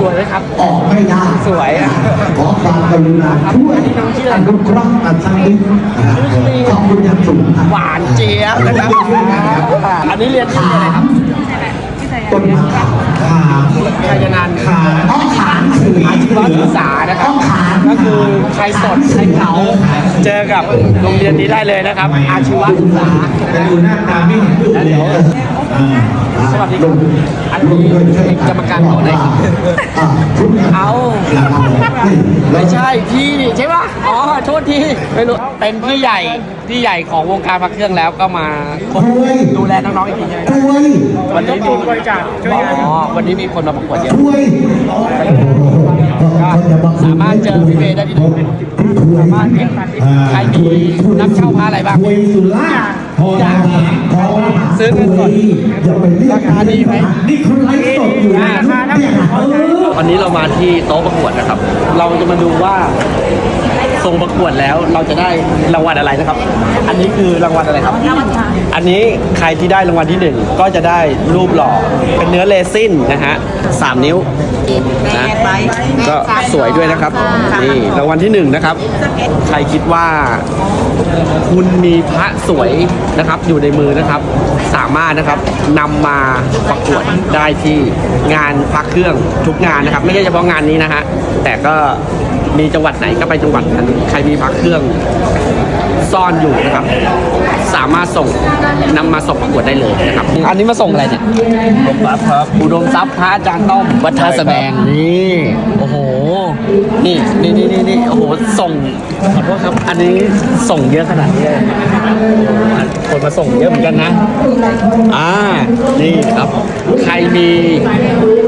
สวยไหมครับ ออกไม่ได้สวยอะขอความกรุณาช่วยน้องชื่ออะไรอนุเคราะห์กันสักนิดขอบคุณอย่างสูงครับหวานเจี๊ยบนะครับอันนี้เรียนที่อะไรครับต้นมะขามขาชัยนันท์ขาต้องขานสื่ออา สดใครเผาเจอกับโรงเรียนนี้ได้เลยนะครับ อาชีวศึกษาแต่ดูหน้าตาไม่เห็นด้วเลยสวัสดีครับอันนี้กรรมการของไหนครับเอาไม่ใช่พี่นี่ใช่ป่ะอ๋อโทษทีไม่รู้เป็นพี่ใหญ่พี่ใหญ่ของวงการพักเครื่องแล้วก็มาดูแลน้องๆอีกทีใช่ไหมช่วยวันนี้มีบริจาคช่วยอ๋อวันนี้มีคนมาประกวดเยอะก็สามารถเจอพี่เมย์ได้ที่ ไหนสามารถเห็นใครมีนักเช่าพระอะไรบ้างช่วยสุราษฎร์พอแล้วพอแล้วซื้อเงินสดอย่าไปเรียกราคาดีไหมนี่คุณไลฟ์สดอยู่นะเนี่ยเออวันนี้เรามาที่โต๊ะประกวดนะครับ เราจะมาดูว่า ทรงประกวดแล้วเราจะได้รางวัลอะไรนะครับ อันนี้คือรางวัลอะไรครับ อันนี้ใครที่ได้รางวัลที่หนึ่งก็จะได้รูปหล่อเป็นเนื้อเรซินนะฮะสามนิ้วนะก็สวยด้วยนะครับนี่รางวัลที่หนึ่งนะครับ ใครคิดว่า คุณมีพระสวยนะครับ อยู่ในมือนะครับ สามารถนะครับนำมาประกวดได้ที่งานพักเครื่องทุกงานนะครับ ไม่ใช่เฉพาะงานนี้นะฮะแต่ก็ มีจังหวัดไหนก็ไปจังหวัดนั้นใครมีพักเครื่องซ่อนอยู่นะครับ สามารถส่งนำมาส่งประกวดได้เลยนะครับ อันนี้มาส่งอะไรเนี่ยอุดมทรัพย์ครับ อุดมทรัพย์พระอาจารย์ต้อมวัดท่าแสดงนี่ โอ้โห นี่นี่นี่นี่นี่โอ้โห ส่งขอโทษครับ อันนี้ส่งเยอะขนาดนี้เลยคนมาส่งเยอะเหมือนกันนะ อ่า นี่ครับ ใครมี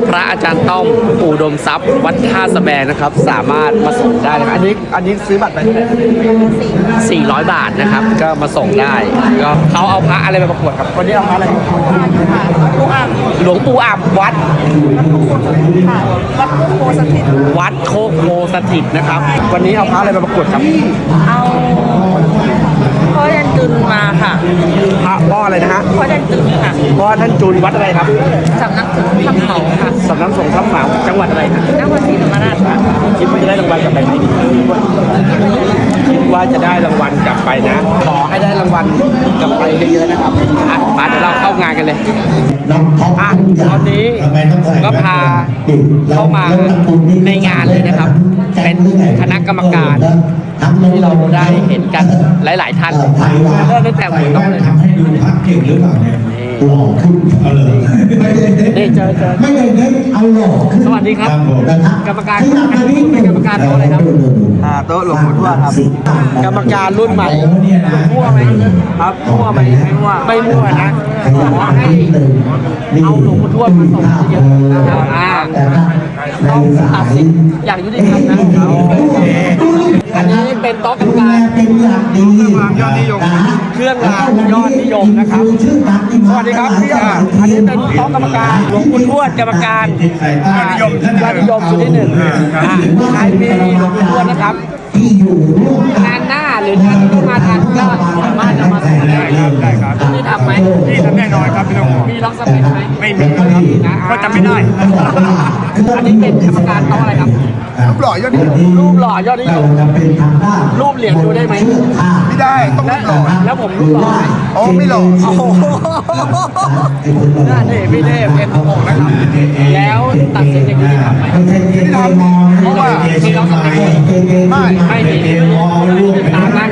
พระอาจารย์ต้อมอุดมทรัพย์ วัดท่าสะแบงนะครับ สามารถมาส่งได้นะครับอันนี้ อันนี้ซื้อบัตรไปเท่าไหร่400 บาทนะครับ ก็มาส่งได้ ก็เขาเอาพระอะไรมาประกวดครับวันนี้เอาพระอะไรมาประกวดหลวงปู่อ่ำวัด วัดโพสถิตวัดโคกโพสถิตนะครับ วันนี้เอาพระอะไรมาประกวดครับเอาพ่อยันจุนมาค่ะพระพ่ออะไรนะฮะพ่อยันจุนค่ะพ่อท่านจูนวัดอะไรครับสำนักสงฆ์ทำเขาค่ะสำนักสงฆ์ทับหมาจังหวัดอะไรครับนครศรีธรรมราชค่ะคิดว่าจะได้รางวัลกลับไปไหมคิดว่า จะได้รางวัลกลับไปนะ ขอให้ได้รางวัลกลับไปเยอะๆนะครับอะมาเดี๋ยวเราเข้างานกันเลยน้องท็อปอะทุกอตอนนี้ทำไมก็พาเข้ามาในงานเลยนะครับ เป็นคณะกรรมการที่เราได้เห็นกันหลาย ๆ ท่านเอ่ไทยว่าเริ่มตั้งแต่หัวโต๊ะเลยครับทำให้ดูพักเก่งหรือเปล่าเนี่ยหล่อขึ้นเอาเลยไม่ได้เน้นนี่เจอเจอไม่ได้เน้นเอาหล่อขึ้นสวัสดีครับกรรมการขยับมานิดนึงเป็นกรรมการโต๊ะอะไรครับ โต๊ะหลวงปู่ทวดครับกรรมการรุ่นใหม่เนี่ยนะมั่วไหมครับมั่วไหมไม่มั่วไม่มั่วนะขอให้เอาหลวงปู่ทวดมาส่งเยอะๆนะครับอ่าต้องตัดสินอย่างยุติธรรมนะอันนี้เป็นโต๊ะกรรมการเป็นอย่างดียอดนิยมเครื่องรางยอดนิยมนะครับสวัสดีครับพี่อ่าอันนี้เป็นโต๊ะกรรมการหลวงปู่ทวดกรรมการยอดนิยมยอดนิยมชุดที่หนึ่งอ่าใครมีหลวงปู่ทวดนะ ครับที่อยู่ร่วมงานหน้าหรือท่านที่มาทันก็สามารถนำมาส่งได้ครับได้ครับนี่ทำไหมนี่ทำแน่นอนครับพี่น้องมีล็อกสเปคไหมไม่มีครับ ก็จำไม่ได้ อันนี้เป็นกรรมการโต๊ะอะไรครับ รูปหล่อยอดนิยมรูปหล่อยอดนิยมจะเป็นทางด้านรูปเหรียญดูได้ไหมไม่ได้ต้องรูปหล่อแล้วผมรูปหล่อไหมโอ้ไม่หล่อโอ้โหน่าเท่พี่เทพเป็นโอ่งนะครับ แล้วตัดสินอย่างนี้ทำไหมไม่ใช่เกงมองเพราะว่ามีล็อกสเปคไหมไม่ไม่มีตามหน้างาน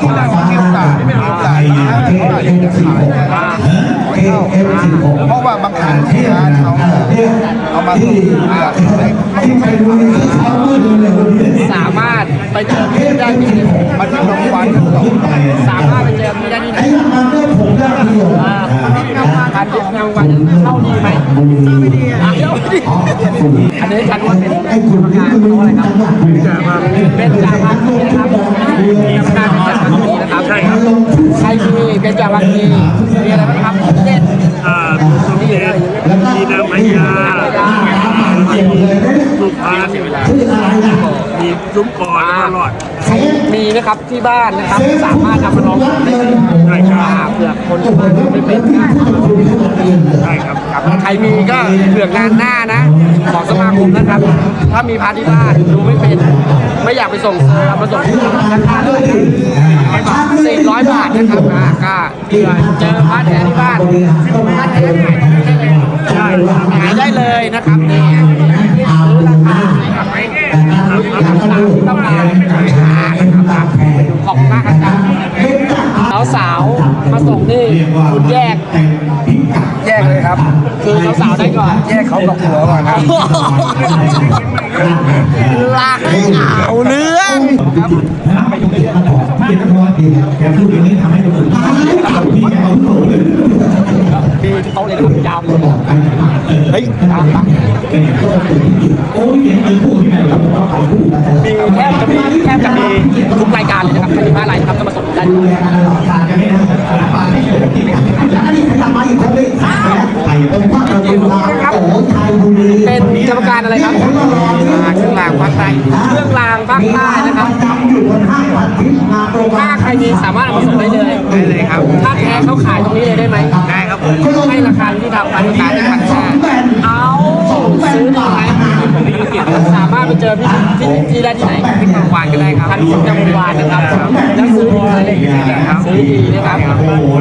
ถ้าคิดได้ว่าคิวตาไม่เป็นรูปหล่อนะเพราะว่าอยากจะขายนะเอเอฟสิบหกเพราะว่าบางครั้งที่ร้านเขาเอามาส่ที่ไปดูนี่คือเขามืดเร็วๆเนี่ยสามารถไปเจอพี่ได้ที่ไหนมันที่รางวัลทั้งสองสามารถไปเจอพี่ได้ที่ไหนขยับมาเรื่องผมได้ประโยชน์การเก็บเงินวันเข้าดีไหมไม่ดีอะอันนี้กันว่าเป็นไอ้คุณนี่คือรู้อะไรครับเป็นจ่าวัคคีนะครับกรรมการเป็นจาวัคคีนะครับใช่ครับใครมี เป็นจาวัคคีมีอะไรบ้างครับเด่นอ่าสมเด็จมีนางมายาเก็บเลยนะสุพรรณชื่ออะไรนะมีซุ้มก่อนแล้วก็รอดมีนะครับที่บ้านนะครับสามารถนำมาลองได้ได้ครับเผื่อคนที่ไม่เป็นได้ใช่ครับครับใครมีก็เผื่องานหน้านะบอกส มาคมนะครับ ถ้ามีพาร์ทที่บ้านดูไม่เป็น ไม่อยากไปส่งเอามาส่งที่ราคาเท่าด้วยสี่ร้อยบาทนะครับอ่าก็เผื่อเจอพาร์ทแท้ที่บ้านพาร์ทแท้หายหายได้เลยนะครับนี่ซื้อราคาต้องก ครับ คือสาวๆได้ก่อน แยกเขากับหัวก่อนครับลากให้เอาเรื่องไปดูเรื่องต่อพี่นครดีแต่พูดอย่างนี้ทำให้คนอื่นพี่เอาโผล่เลยมีโต๊ะเลยนะครับยาวเลยเฮ้ยตามตักโอ้ยเห็นเออพูดที่ไหนเราต้องไปพูดมีแทบจะมีแทบจะมีทุกรายการเลยนะครับไม่มีอะไรนะครับก็มาส่งกันดูแลกันตลอดการจะไม่นะปาที่เกิดที่แล้วนี่ขยับมาอีกคนนึงไถ้าใครมีสามารถเอามาส่งได้เลย ได้เลยครับ ถ้าแท้เขาขายตรงนี้เลยได้ไหมได้ครับผม ให้ราคาที่ทำพันขายได้พันห้าเอาซื้อดีไหมสามารถไปเจอพี่ที่ที่ได้ที่ไหนที่กังวานก็ได้ครับพันคนกังวานนะครับแล้วซื้อดีไหมซื้อดีนะครับ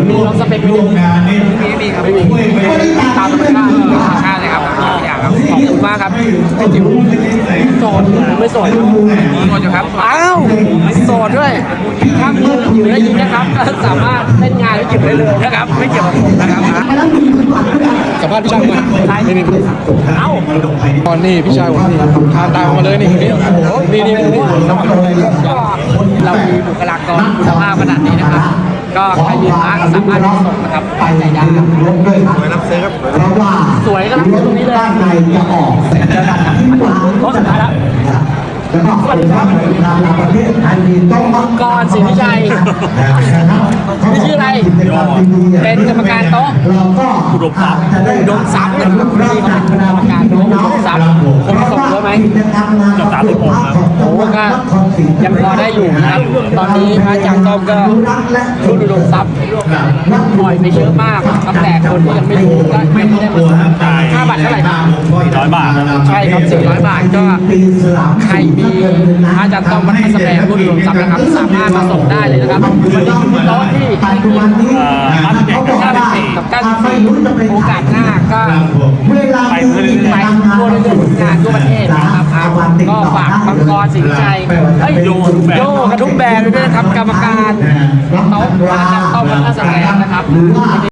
มีลองสเปคไปดูงานนี้ไม่มีครับไม่มีตามธรรมชาติธรรมชาติเลยครับอย่างครับขอบคุณมากครับพี่จิ๋วโสดหรือไม่โสดโสดอยู่ครับอ้าวโสดด้วย ถ้ามีอยู่ได้ยินนะครับก็สามารถเล่นงานพี่จิ๋วได้เลยนะครับ ไม่เกี่ยวกับผมนะครับสัมภาษณ์พี่ชายมาไม่มีเอ้าตอนนี้พี่ชายผมนี่ทานตามมาเลยนี่นี่นี่นี่นี่ก็เรามีบุคลากรคุณภาพขนาดนี้นะครับ ก็ใครมีพระสามารถส่งนะครับไปใจได้รถด้วยครับรับซื้อครับเพราะว่าสวยก็รับซื้อตรงนี้เลยด้านในจะออกแสงจะดับที่วางโต๊ะสุดท้ายแล้ว แล้วก็คนทำงานในประเทศไทยมีต้องมาก่อนสิทธิชัยนี่ชื่ออะไรเป็นกรรมการโต๊ะเราก็อุดมทรัพย์อุดมทรัพย์นะครับนี่เขาเป็นกรรมการโต๊ะอุดมทรัพย์คนส่งเยอะไหมจะสามสิบหกครับโอ้ก็ยังพอได้อยู่นะครับตอนนี้พระอาจารย์ต้อมก็รุ่นอุดมทรัพย์ปล่อยไปเยอะมากตั้งแต่คนที่ยังไม่รู้ก็ยังไม่ได้มาค่าบัตรเท่าไหร่ครับ ร้อยบา ทใช่ครับ400 บาทก็ใครมีพระอาจารย์ต้องมวัดพระแสดงรุ่นรวมทรัพย์นะครับ สามารถมาส่งได้เลยนะครับวันนี้คือโต๊ะที่ปัจจุบันนี้เขาบอกว่ากับก้านสีโอกาสหน้าก็เวลาไปทั่วเรื่องงานทั่วประเทศนะครับก็ฝากบังกรสิงห์ชัยเฮ้ยโยกระทุกแบรนด์ด้วยนะครับกรรมการโต๊ะพระอาจารย์ต้อมวัดพระแสดงนะครับ